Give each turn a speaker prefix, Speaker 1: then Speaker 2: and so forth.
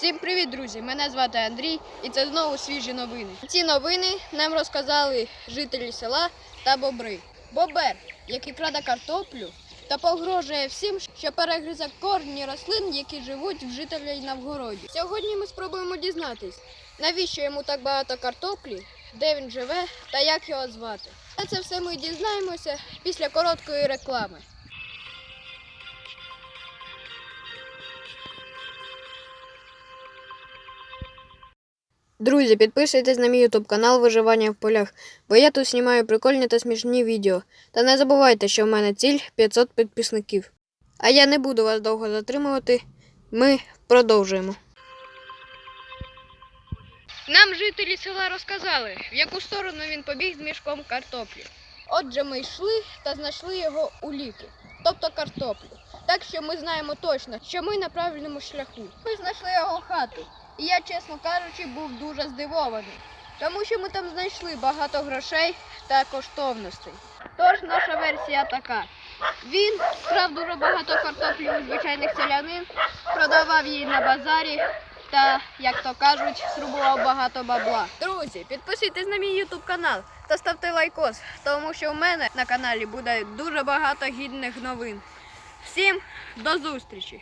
Speaker 1: Всім привіт, друзі! Мене звати Андрій і це знову свіжі новини. Ці новини нам розказали жителі села та бобри. Бобер, який краде картоплю та погрожує всім, що перегризе корні рослин, які живуть в жителів на вгороді. Сьогодні ми спробуємо дізнатись, навіщо йому так багато картоплі, де він живе та як його звати. Це все ми дізнаємося після короткої реклами. Друзі, підписуйтесь на мій ютуб канал Виживання в полях, бо я тут знімаю прикольні та смішні відео. Та не забувайте, що в мене ціль 500 підписників. А я не буду вас довго затримувати. Ми продовжуємо. Нам жителі села розказали, в яку сторону він побіг з мішком картоплі. Отже, ми йшли та знайшли його у ліки, тобто картоплю. Так що ми знаємо точно, що ми на правильному шляху. Ми знайшли його хату, і я, чесно кажучи, був дуже здивований, тому що ми там знайшли багато грошей та коштовностей. Тож наша версія така: він вкрав дуже багато картоплі у звичайних селянин, продавав її на базарі та, як то кажуть, срубував багато бабла. Друзі, підписуйтесь на мій ютуб канал та ставте лайкос, тому що у мене на каналі буде дуже багато гідних новин. Всім до зустрічі!